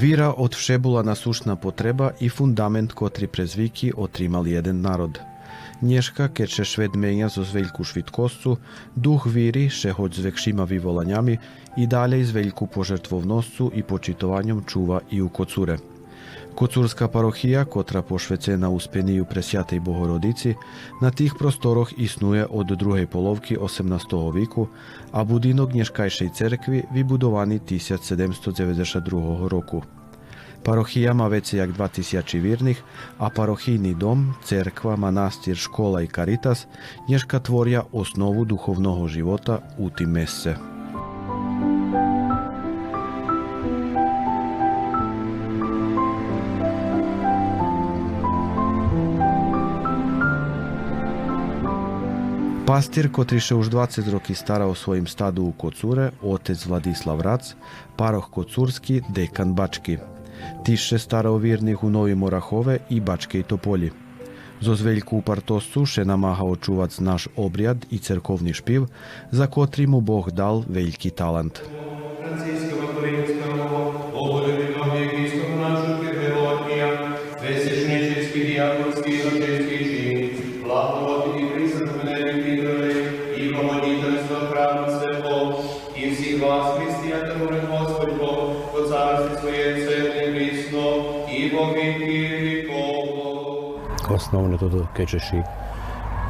Вира од вшебула насушна потреба и фундамент котрі презвики отримал еден народ. Nješka, кече še šved menja zo zveljku švitkoscu, duh viri še hoď s vekšimavі volaniami i dalej z veljku požrtvovnoscu i počitovanjem čuva i u kocure. Коцурська парохія, котра пошвецена у спенію Пресвятій Богородиці, на тих просторах існує од другої половки 18 віку, а будинок Нєшкайшої церкви вибудований 1792 року. Парохія ма веќе як 2000 вірних, а парохійний дом, церква, манастир, школа і каритас Нєшка творя основу духовного живота у тим месце. Пастир, котрий ще уж 20 років старав своїм стаду у Коцуре, отець Владислав Рац, парох Коцурський, декан Бачки. Тише старав вірних у Нові Морахове і Бачки й Тополі.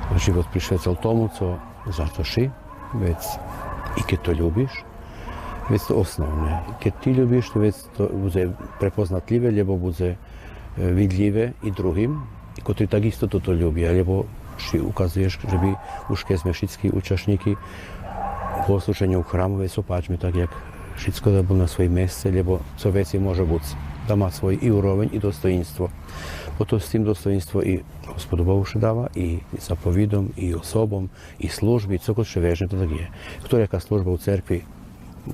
To, prišvecal tomu, co zato ši, već i keď to ljubiš, već to osnovne. Keď ti ljubiš, to već to bude prepoznatljive, lebo bude e, vidljive i drugim, i kotri tak isto toto ljubi, lebo si ukazuješ, že by už keď sme všetky účastníky poslušenia u chrámu, već opačme tak, jak všetko da bol na svojim mjesce, lebo co veci može biti, da má svoj i úroveň, i dostojinstvo. Tým dostojinstvo i Gospodu Bohu še dáva, i zapovidom, i osobom, i službi, cokoliv še vežne to tak je. Ktorá jaká služba u cerkvi,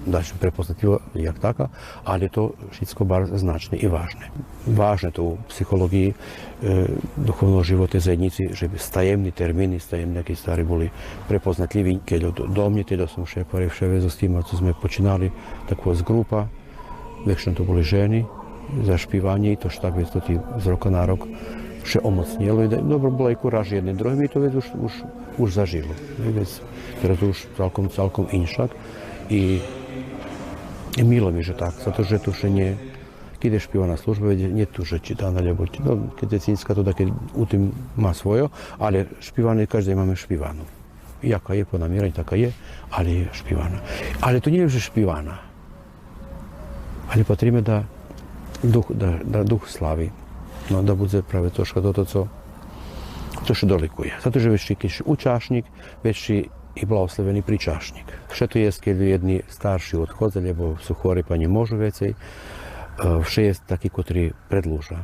da ću prepoznatljivo jak taka, ali to všetko bar značne i važne. Važne to u psihologiji e, duhovnog života zajednici, že bi stajemni termini, stajemni neki stvari boli prepoznatljivi, keď domnite da sam še pare vše vezo s tim, co sme počinali, tako z grupa, väčšinou to boli ženy, zašpívanie, to tak to tí z roka na rok všeomocnilo. Dobro no, bola i kuráž jedným druhým to vec už, už, už zažilo. Vec, teraz už celkom, celkom inšak. I, i milo mi, že tak, pretože to už nie, keď je špiva na nie tu, že čitana, lebo no, keď je cínska, to také u tým má svojo, ale špívanie, každý máme špívanú. Jaka je po namierení, taká je, ale je špívana. Ale to nie je, že špívana. Ali potrebujeme da duh, da, da duh slavi. No, da bude prawie troszkę to, to co to što dolikuje. Zato že već kiš učašnik, već i i blagosloveni pričašnik. Še to je, kad jedni starši odhodze, lebo su hori pa nie možu vecej, še je taki, kotri predluža.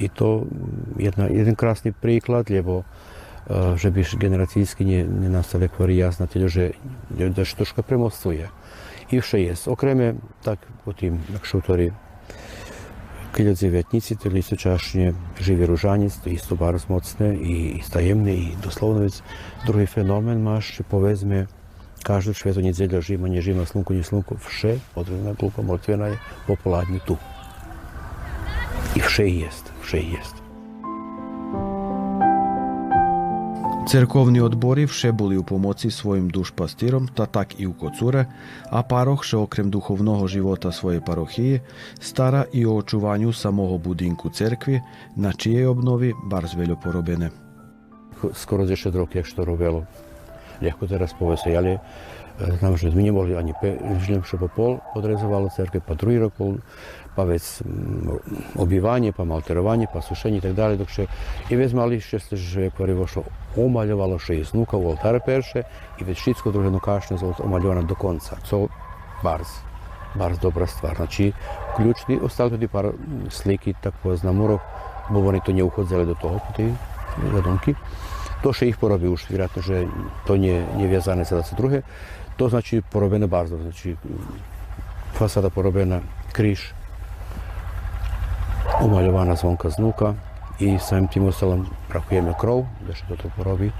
I to jedna, jeden krasni priklad, lebo že bi generacijski nie, nie nastale kvari jasnatelju, že da što troška premostuje. I po tim, jak šutori, Keď dziewiętnicy, to ružaniec, to bardzo mocné i stajemné, i doslovno vec. Druhý fenomén máš, že povedzme, každú švetu nedzeľa žima, nežima, slunku, nie slunku, vše, odrivna, glupa, mrtvena je popularni tu. I vše jest, vše jest. Церковні odbori вше були у помоці своїм душпастиром та так і у Коцуре, а парох, що окрім духовного живота своєї парохії, стара і о очуванню самого будинку церкви, на чиєї обнові барзвелю велю Скоро Skoro 10 років, як що робило. Легко зараз повеселяли. Mm, pa sušenie i tak dalje, dok še i već mali šeste, že je vošlo omaljovalo še i znuka u oltare perše i već šitsko druženo kašnje omaljovana do konca. Co barz, barz dobra stvar. Znači, ključni, ostali tudi par sliki, tak poznam urok, bo oni to nie uchodzili do toho, po tej zadumki. To še ih porobi už, vjerojatno, že to nie, nie wiązane za 22. Znači fasada porobena, križ, umaľovaná zvonka znuka i samým tým ostalom brakujeme krov, da še toto porobi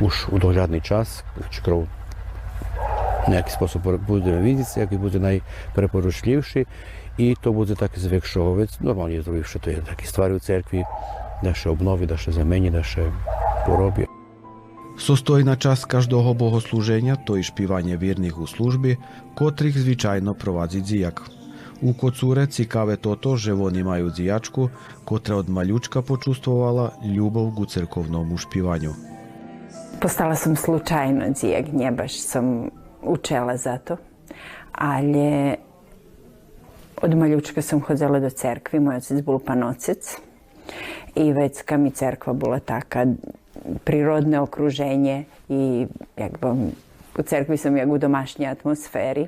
už u dohľadný čas, či krov nejaký spôsob budeme vidieť, aký bude najpreporučljivší i to bude taki zvekšovec. Normalnie je zrobił, że to jest takie stvari u cerkvi, da še obnovi, da še zameni, da še porobi. Состојна част каждого богослужења тој шпивање верних у служби, котрих звичајно провази дзијак. У Коцуре цикаве тото že вони мају дзијачку, котра од малјучка почувствувала љубов гу црковному шпивању. Postala sam slučajno dzijak, nje baš sam učela za to. Ali od maljučka sam hodila do cerkvi, moj otac bol panocec. I već mi cerkva bila taka prirodne okruženje i jakby u cerkvi sam jak u domašnjoj atmosferi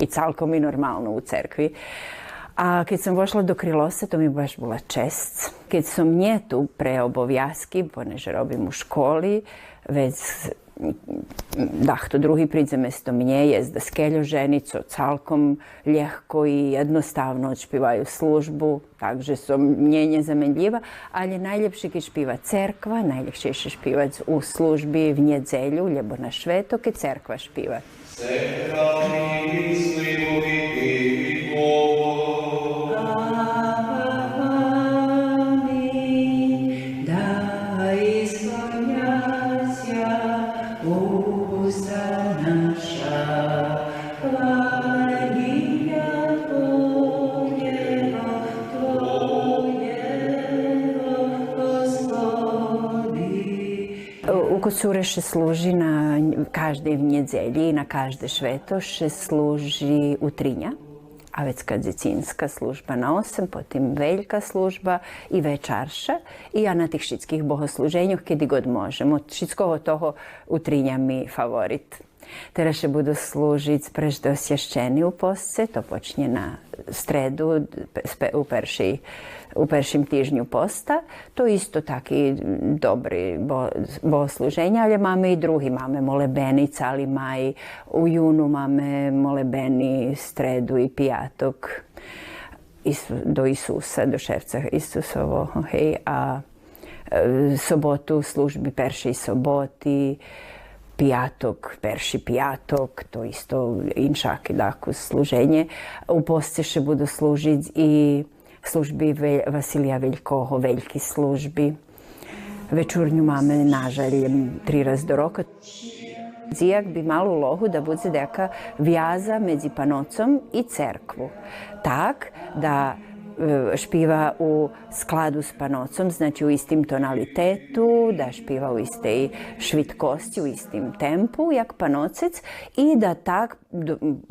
i calkom i normalno u cerkvi. A kad sam vošla do Krilose, to mi baš bila čest. Kad sam nje tu pre obovjazki, poneže robim u školi, već dah hto drugi príde mesto mnje je da skelju ženicu calkom ljehko i jednostavno odšpivaju službu, takže som mnjenje zamenljiva, ali najljepši ki špiva cerkva, najljepši je špivac u službi v njedzelju, ljebo na šveto, ki cerkva špiva. da U služi na každej v i na každej švetoše služi utrinja. A već kad je cinska služba na osam, potim veljka služba i večarša. I ja na tih šitskih bohosluženjih kedi god možemo. Od šitskoho toho utrinja mi favorit. Teraz še budu služiť prežde osješćeni u posce, to počinje na stredu u, perši, u peršim tižnju posta. To isto taki dobri bo, bogosluženja, ali máme i drugi, máme molebenica, ali maj u junu máme molebeni stredu i pijatok Isu, do Isusa, do ševca Isusovo, hej, a e, sobotu službi perši soboti, pijatok, perši pijatok, to isto inšaki, dakle, služenje. U poste še budu služiť i službi Vasilija Veljkoho, veljki službi. Večurnju máme nažaljem tri raz do roka. Zijak bi malu lohu da bude neka vjaza među panocom i cerkvu. Tak da e, špiva u skladu s panocom, znači u istim tonalitetu, da špiva u istej švitkosti, u istim tempu, jak panocec i da tak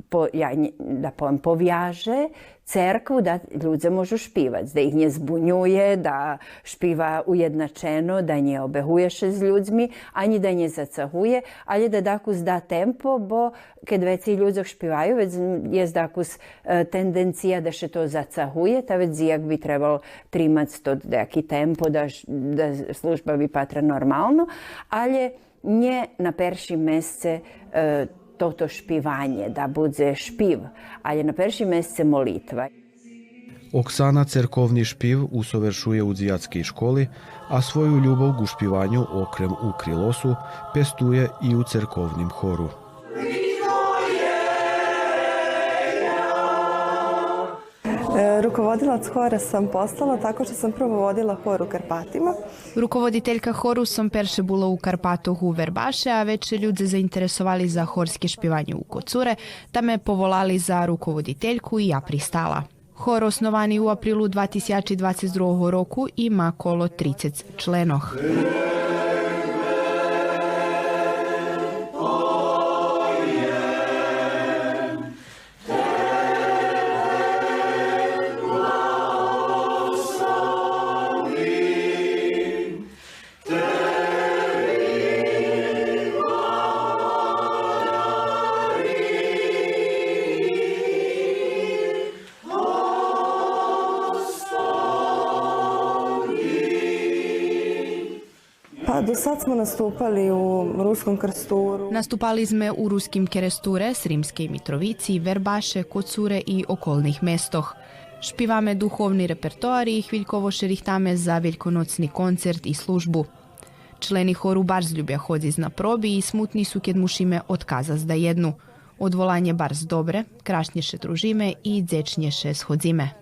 po, ja, da povjaže cerkvu da ľudze môžu špívať, da ih nje zbunjuje, da špiva ujednačeno, da nje obehuješe s ľudzmi, ani da nje zacahuje, ali da dakus da tempo, bo kad veci ľudzok špivaju, već je dakus e, tendencija da še to zacahuje, ta već zijak bi trebal trimac to neki tempo, da, da služba bi patra normalno, ali nje na perši mesce e, toto špivanje, da bude špiv, ali na perši mesece molitva. Оксана церковни шпив усовершує у дзијатскій школи, а свою љубов гу шпивању окрем у Крилосу пестує и у церковним хору. Rukovodilac hora sam postala tako što sam prvo vodila hor u Karpatima. Руководителјка хору сом перше була у Карпатох у Вербаше, а вече луѓе заинтересовали за хорски шпивање у Коцуре, та ме поволали за руководителјку и ја пристала. Хор основани у априлу 2022 року има коло 30 членох. Pa do sad smo nastupali u Ruskom krsturu. Наступали сме у Руским Керестуре, Сримскej Митровици, Вербаше, Коцуре и околних местох. Шпиваме духовни репертоари и хвилково шерихтаме за великоноцни концерт и службу. Члени хору баш зљубја ходиз на проби и смутни су кед мушиме отказас да едну. Odvolanje barz dobre, krašnješe družime i dzečnješe schodzime.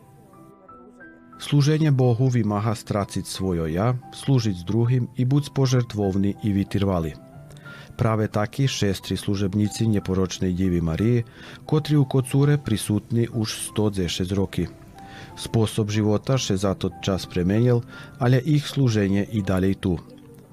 Служење Богу ви маха страцит својо ја, служит с другим и буд пожертвовни и витирвали. Праве таки шестри служебници непорочнеј Диви Марии, котри у коцуре присутни уж 110 роки. Способ живота ше за тот час пременил, але их служење и дале ту.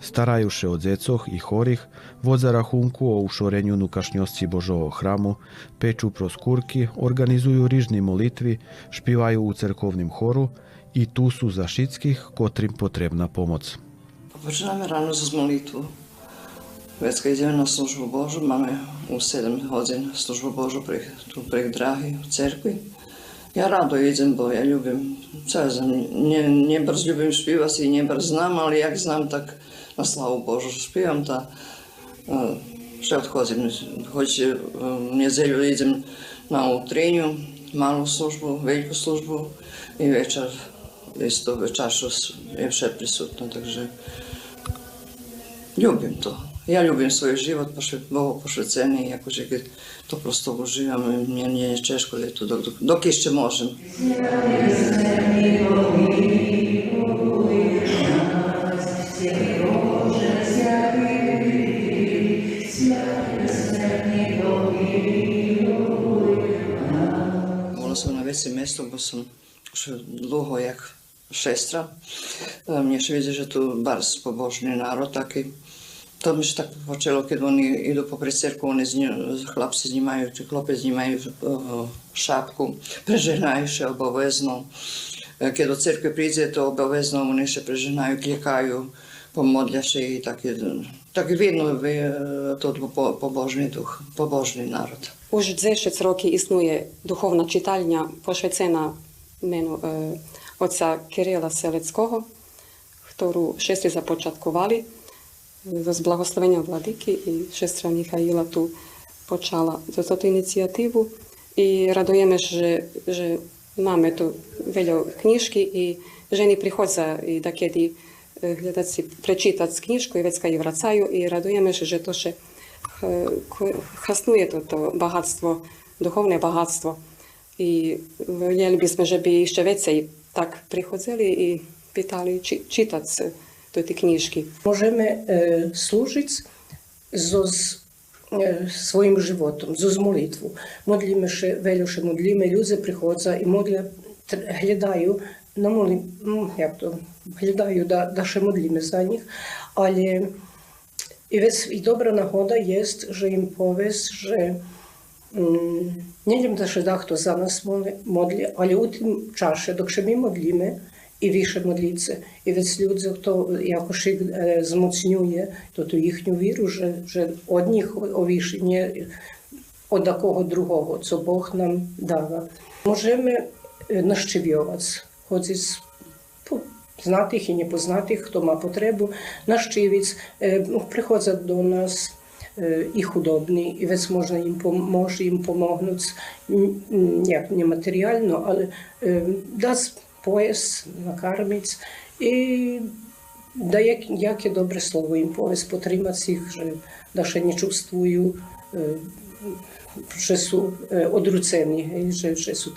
Старајуше од зецох и хорих, воза рахунку о ушорењу нукашњосци Божово храму, печу проскурки, организују рижни молитви, шпивају у црковним хору и ту су за шитских котрим потребна помоц. Počiname rano za molitvu. Već kad idemo na službu Božu, máme u 7 hodin službu Božu prek, tu prek drahi u cerkvi. Ja rado idem, bo ja ljubim, co ja znam, nie, nie bardzo ljubim śpiewać i nie bardzo znam, ale jak znam, tak na slavu Božu śpiewam, ta uh, še odchodzim, choć uh, w niedzielju idem na utrinju, malu službu, veliku službu i večer večašu je vše prisutno, takže ljubim to. Ja ljubim svoj život, pošto je Bogu pošveceni i ako že to prosto uživam, meni nije češko ljeto dok, dok, dok išće možem. Була sam na većem mjestu, bo sam dlouho jak sestra. E, mnie się widzi, że tu bardzo pobożny narod taki. To mi się tak počelo, kad oni idu po predsjerku, oni hlapci znimaju, klope znimaju šapku, e, preženaju še obavezno. Kad od crkve priđe, to obavezno oni še preženaju, kljekaju, pomodlja še i tako. Tako vidno je e, to pobožni duh, pobožni narod. Už 20 roki istnuje duhovna čitalnja posvećena menu e, отця Кирила Селецького, šestri započatkovali e, z благословення владики і шестра Михаїла tu почала цю ініціативу. І радуємо, що, що máme tu veľa knižky i ženy prichodza i da kedy e, gledať si, prečítať knižku i vecka i vracajú i radujeme, že, že to še e, toto багатство, духовне багатство. І хотіли б, щоб ще веcej так приходили і питали чи, читати ті книжки. Możemy e, służyć z e, żywotem, zo z молитву. Modlimy się, wielu się modlimy, ludzie przychodzą i modlą, tr- глядаją, no молим, м, jak to, глядаją, da, da się modlimy za nich, ale i, więc, i dobra nagoda jest, że da kto za nas modli, modli, ale u tym czasie, dokąd my modlimy, і більше моліться. І від люди, хто якось їх е, змоцнює, то ту їхню віру вже, вже одних овіше, не од такого другого, co Бог нам дава. Можемо е, із по- знатих і непознатих, хто має потребу, нащивіць, е, ну, приходять до нас е, і худобні, і весь можна їм пом- може їм як матеріально, але е, дасть пояс, накармить і да як, яке добре слово їм повесть, потримати їх, ще не чувствую, е, що е, одруцені, гей, що, що су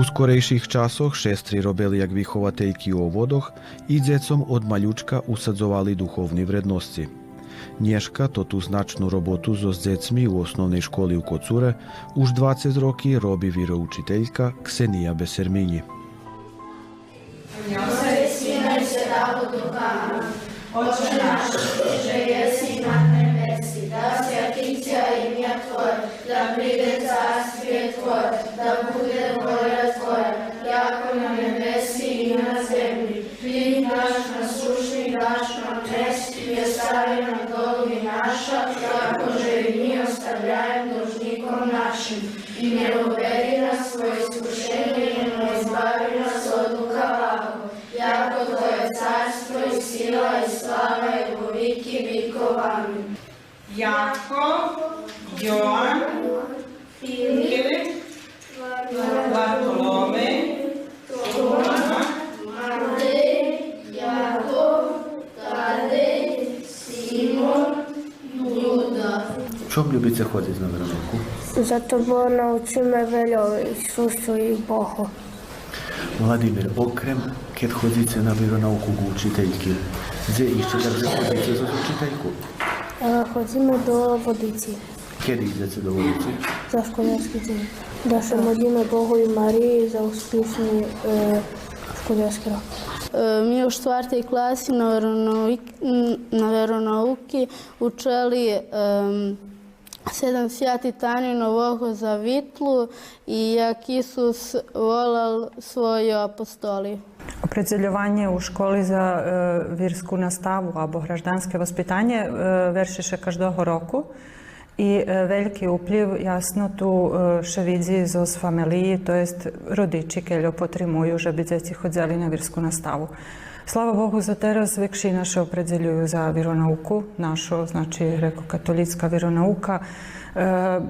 У скорейших часох шестри робили як виховательки у оводох и децом од усадзовали духовни вредности. Nješka to tu značnu robotu zo s decmi u osnovnej školi u Kocure už 20 roki robi viroučiteljka Ksenija Beserminji. Jakov, Joan, Filip, Bartolome, Toma, Čom ljubite hoditi na veronauku? Zato bo nauči me veľa Isusu i Bohu. Vladimir, okrem keď chodíte na veronauku k učiteľky, kde ešte takže chodíte za učiteľku? E, Chodzimy do Wodicy, Kedy idete do ulici? za szkoliarski dzień. Da modlimy Bogu i Mariji za uspješni e, školjarski rok. Mi u četvrtoj klasi na, veronauki, na veronauki učeli um, sedam sjati tani novого zavitlu i jak Isus volal svoju apostoliju. Определювання у школі за е, вірську наставу або гражданське воспитання е, вершише кожного року. І е, великий вплив, ясно, ту е, ще відзі з фамілії, то есть родичі, кель потримую, щоб діти ходили на вірську наставу. Слава Богу, за teraz векшина ще определюю за віронауку, нашу, znači греко-католицька віронаука. Е,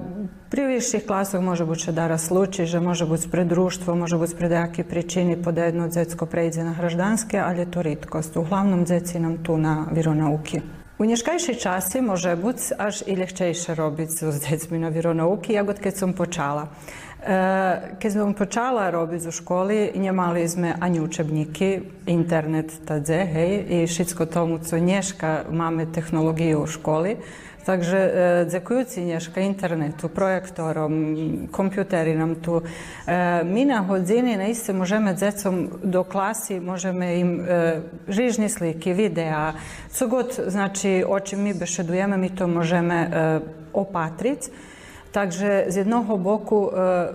Pri класах klasах може бути дара случай, може бути спри društvo, може бути спри деякі причини, пода jedno децько прийде на гражданське, але то рідкость. Углавном дzeці нам ту на віронауки. U nješkajšej časi može бути аж і легчейше робити з децьми на віронауки, počala. E, Keď som počala robiť u školi, nemali sme ani učebníky, internet tadze, hej, i všetko tomu, co dneška máme technológiu u školi. Takže e, дзякуючи днешка інтернету, проектором, комп'ютері нам ту, е, ми на годині наістина можемо децям до класи, можемо їм е, жижні слики, відеа, co god, znači, o čim mi bešedujemo, mi to možemo e, opatriti. Takže z е,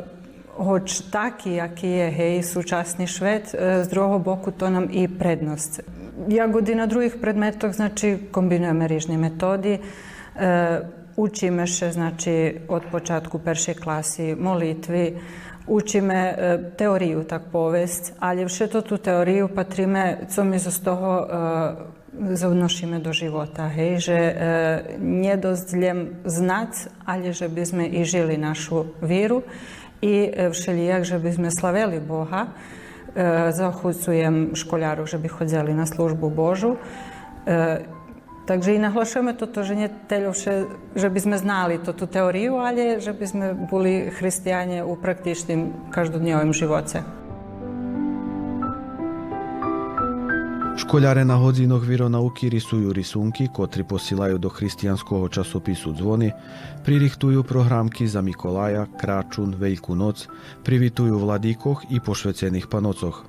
хоч такий, який є гей, сучасний швед, е, з другого боку, то нам і предність. Як і на других предметах, znači, kombinujemo різні методи, e, učíme še, znači, od počatku peršej klasy molitvi, učíme e, teoriju tak povest, ali vše to tu teoriju pa patrime, co mi z toho e, do života, hej, že e, len znať, ale že by sme i žili našu víru i e, všelijak, že by sme slavili Boha. E, zachucujem školjaru, že by chodzili na službu Božu. E, Takže i naglašujeme toto, že nie teľovše, že by sme znali tú teóriu, ale že by sme boli християне у практичнім každodnjovim živote. Školjare na hodinoh vironauki risuju risunki, kotri posilaju do hristijanskog časopisu Zvoni, pririhtuju programki za Mikolaja, Kračun, Veljku noc, privituju vladikoh i pošvecenih panocoh.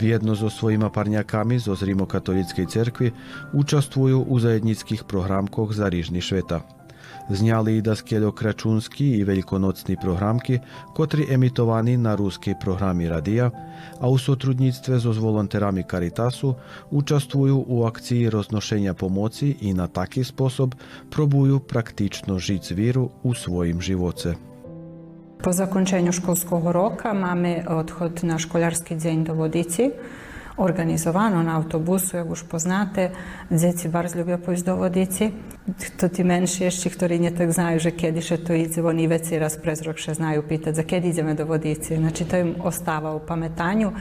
Vijedno zo svojima parnjakami zo z Rimokatolickej cerkvi učastvuju u zajednických programkoh za Rižni Šveta. Zňali i daskeljo kračunski i velikonocni programki, kotri emitovani na ruskej programi radija, a u sotrudnictve zo s volonterami Caritasu učastvuju u akciji roznošenja pomoci i na taki sposob probuju praktično žic viru u svojim. Po zakończeniu szkolskiego roku mamy odchod na szkolarski dzień do Wodicy. Organizowano na autobusu, jak już poznate. Dzieci bardzo lubią pójść do Wodicy. to ti menší ešte, ktorí netak znaju, že kedy še to ide, oni veci raz prez rok še znaju pitati, za kedy ideme do vodice. Znači, no, to im ostava u pametanju,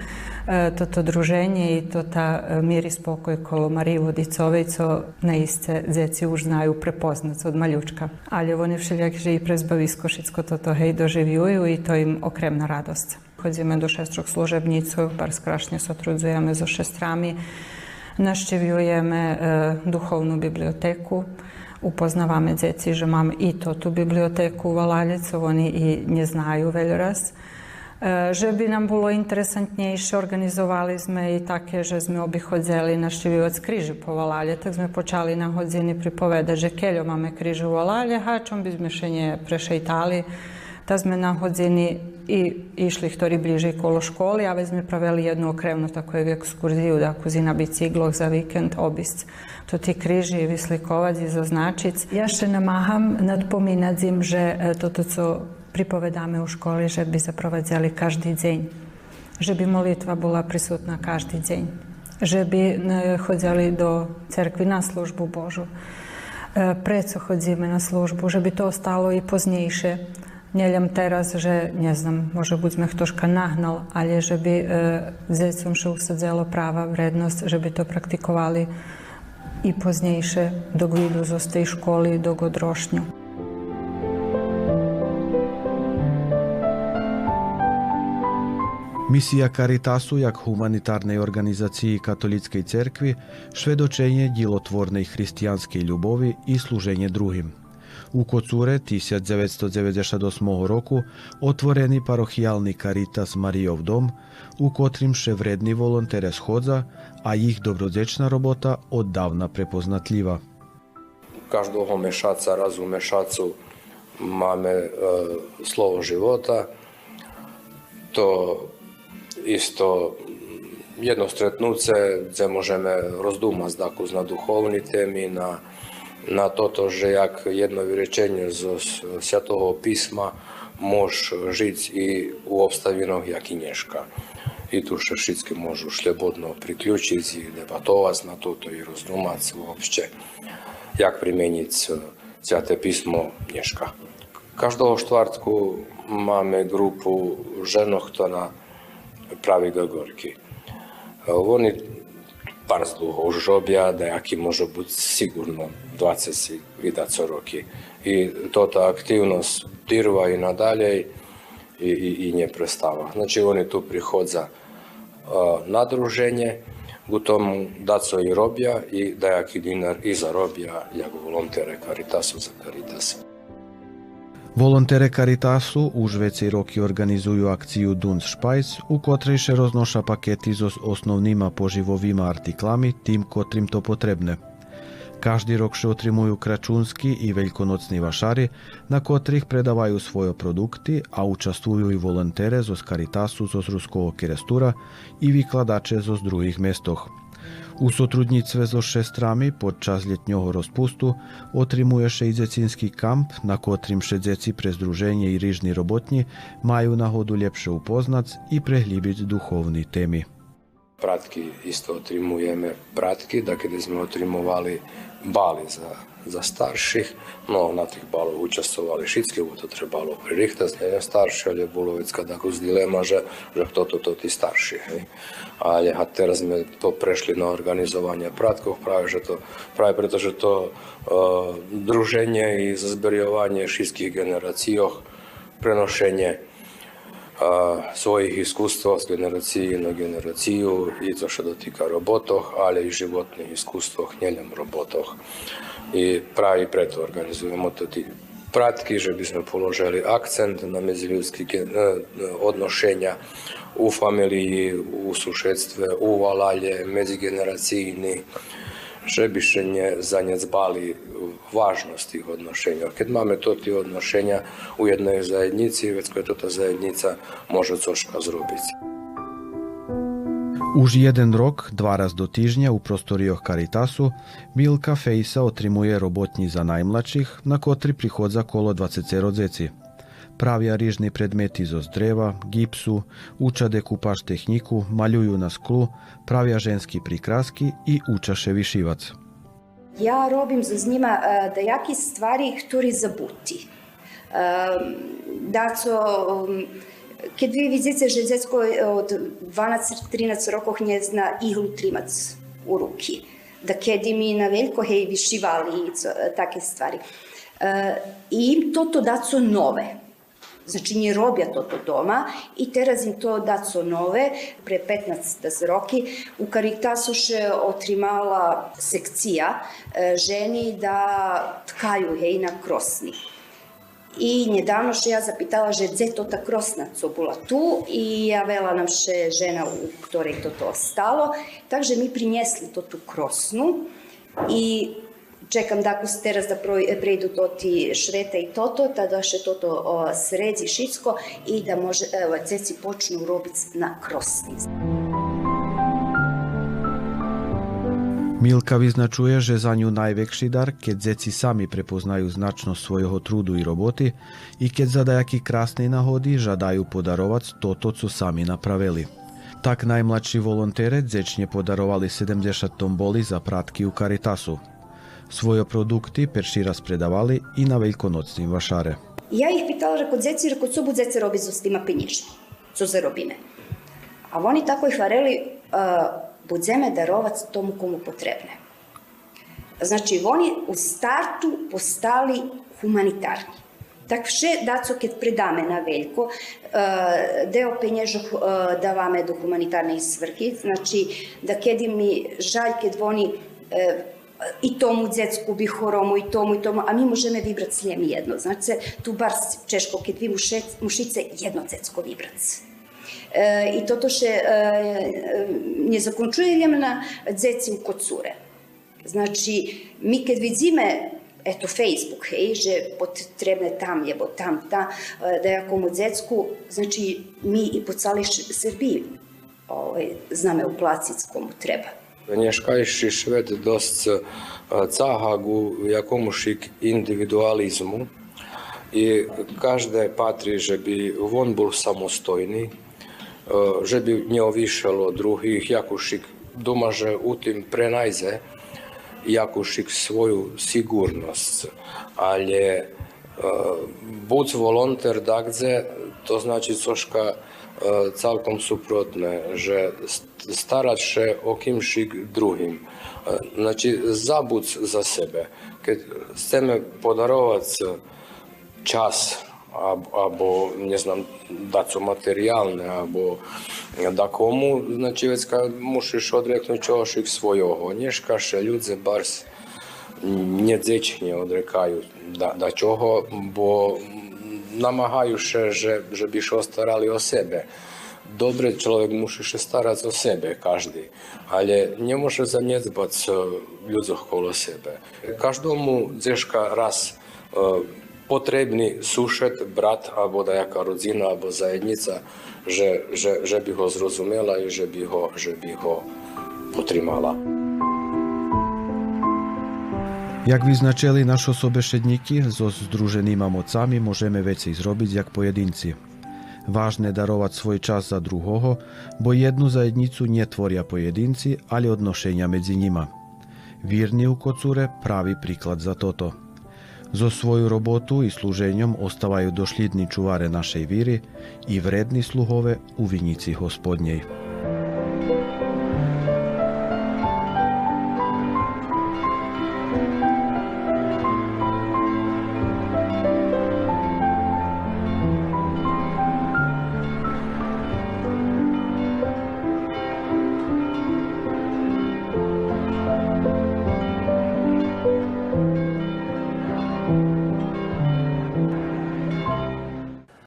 e, to to druženje i to ta e, miris pokoj kolomari vodicove i co na iste djeci už znaju prepoznat od maljučka. Ali oni všeljak že i prez Baviskošicko to hej doživjuju i to im okremna radost. Chodzimy do szestrok służebnicu, bardzo krasznie sotrudujemy ze szestrami, naszczywiujemy e, duchowną biblioteku, upoznawamy dzieci, że mamy i to tu biblioteku u oni i nie znają veľraz. E, Żeby nam było interesantniejsze, organizowali sme i takie, że sme obichodzeli naštivivati križi po Valalje. Tak sme počali na hodzini pripovedati, že keljo máme križi u Valalje, a čom bi sme še nje prešejtali. Ta sme na hodzini i išli ktorí bliže kolo školi, a već sme pravili jednu okrevnu takvu ekskurziju, da kuzi na bicikloh za vikend obisť. To ti križi vyslikovať i zaznačiť. Ja še namaham nadpominať im, že e, toto, co pripovedáme u školi, že by zaprowadzali každý deň. Že by molitva bola prisutná každý deň. že by e, chodzili do cerkvi na službu Božu. E, Preco chodzimy na službu, že by to ostalo i poznejšie. Njeljam teraz, že, ne znam, može bud me ktoška nahnal, ali že bi e, dzecom še usadzelo prava vrednost, že bi to praktikovali i poznejšie, dok vidu zo tej školi, dok odrošnju. Мисија Каритасу, як хуманитарnej организацiji католицкej церкви, шведочење дjelotvornej христијанскej љубови и служење другим. У Коцуре 1998 року отворени парохијални Каритас Маријов дом, у котрим ше вредни волонтере сходза, а их добродечна работа оддавна препознатлива. Каждого мешаца, разу мешацу маме е, слово живота, to isto jedno stretnuce, gdje možeme rozdumať dakus na duchovní témy, na, na toto, že jak jedno vyrečenie z Святого Письма môž žiť i u obstavinoch, jak i Нешка. І тут ще všetky можу шлебодно приключити і дебатувати на то, і роздумати вообще, як примінити Святе Письмо Нешка. Кожного штвартку máme grupu ženok, ktorá pravi ga gorki. Oni bardzo już robią, jaki może być sigurno 20 widać co roki. I to ta aktywność trwa i nadalje i, i, i nie przestała. Znaczy oni tu przychodzą na drużenie, u tomu da co i robią i da jaki dinar i zarobią, jak volontere Caritasu za Caritas. Волонтере Каритасу уж веќе роки организују акцију Дунс Шпајс, у котреј ше разноша пакети со основнима поживовима артиклами, тим котрим то потребне. Кажди рок ше отримују крачунски и великоноцни вашари, на котрих предавају својо продукти, а учествују и волонтере со Каритасу со Руского Керестура и викладаче со других местох. У сотрудництве со під час летњого розпусту отримує дзецински камп на котрім ше дзеци і ріжні и мають нагоду лепше упознац і приглібіть духовні теми. Братки, исто отримуємо братки, да каде сме отримували бали за за старших, но на тих балов участвували шицки, бо то требало пририхтати не старші, але було вeć kada kus dilema, že, že kto to, to ti starši. Hej. Але а teraz sme to prešli na organizovanie pratkov práve, že to, práve preto, že to uh, druženie i zazberiovanie všetkých generáciách, prenošenie uh, svojich iskustв z generácií na generáciu, i to, що дотика роботах, але і животних іскусствах, не лем роботах. i pravi preto organizujemo to ti pratki, że byśmy położyli akcent na międzyludzkie e, odnošenja u familiji, u sąsiedztwie, u alalie międzygeneracyjny, żebyśmy nie zaniedbali ważność tych odnoszeń. Kiedy mamy to te odnoszenia u jednej zajednicy, więc to ta zajednica może coś zrobić. Уж еден рок, два раз до тижња у просторијох Каритасу, Милка Фейса отримуе работни за најмлачих, на котри приходза коло 20 родзеци. Правија рижни предмети со древа, гипсу, учаде купаш технику, малјују на склу, правија женски прикраски и учаше вишивац. Ja robim z njima uh, dejaki stvari, ktorі забуті. Uh, da co Kiedy widzicie, że dziecko od 12-13 roku nie zna iglu trimac u ruki, da kiedy mi na veliko hej višivali i co, take stvari. E, I im to to daco nove. Znači nje robja to to doma i teraz im to daco nove, pre 15 roki, u Karitasu Karitasoše otrimala sekcija e, ženi da tkaju hej na krosni i nedavno še ja zapitala, že дзето ta krosna була ту и ја вела нам ше жена у ktorej то то стало, также ми принесли то ту кросну и čekam da ako se teraz da prejdu do ti Šreta i Toto, tada še Toto o, sredi šitsko i da može, evo, ceci počnu robiti na krosnicu. Милка визначуе že за њу највекши дар ке дзеци сами препознају значност својого труду и работи и ке задајаки красни находи жадају подаровац тото co сами направели. Так najmladší volontere dzečne podarovali 70 tomboli za pratky u Caritasu. Своje продукти перший раз предавали і на великоноцні вашаре. Я їх питала, реко, дзeci, реко, co budzece robi z tima penježi, co zarobime. A oni tako ih vareli, uh, podzeme darovac tomu komu potrebne. Znači, oni u startu postali humanitarni. Так ще дацок ед предаме на Велько, дел пенежох даваме до хуманитарни сврки, значи да кеди ми жаль кед вони i tomu dzecku bi horomu i tomu i tomu, a mi možeme vibrat sljem jedno. Znači, tu bar češko, kad vi mušice, jedno dzecko vibrac. E, I to się e, e, nie zakończuje na dzieci u kocure. Znači, mi kad vidzime eto Facebook, hej, že potrebne tam je, bo tam ta, da ja komu dzecku, znači mi i po cali Srbiji ovaj, zname u placic komu treba. Njaškajši šved dost cahag u jakomušik individualizmu i každa je patri že bi von samostojni, že bi višalo od drugih, Jakušik domaže u tim prenajze, Jakušik svoju sigurnost, ali e, buc volonter dakze, to znači coška e, celkom suprotne, že starat še o kimšik drugim. E, znači, zabuc za sebe. Kad ste teme podarovat čas, abo ne znam da su materijalne abo da komu znači već kad mušiš odreknути čošik svojого nješka še ľudze bars nedzečne odrekajú da, da čoho bo namahajú še, že, že by šo starali o sebe dobre človek musi się starać o siebie, każdy, ale nie może zaniedbać ludzi koło siebie. Każdemu dziecka raz e, potrzebny suszet, brat, albo jaka rodzina, albo zajednica, że, że, żeby go zrozumiała i żeby go, żeby go potримала. Як визначили наші собеседники, зо здруженими мocami можемо вeci зробити. Важне даровать свoj час za другого, бо jednu zajednicu не творя поєдинці, але odnošenja medzi njima. Вірні у коцуре праvi приклад за тото. Зо свою роботу і служенням оставаю дошлідні чувари нашої віри і вредні слугове у вініці Господній.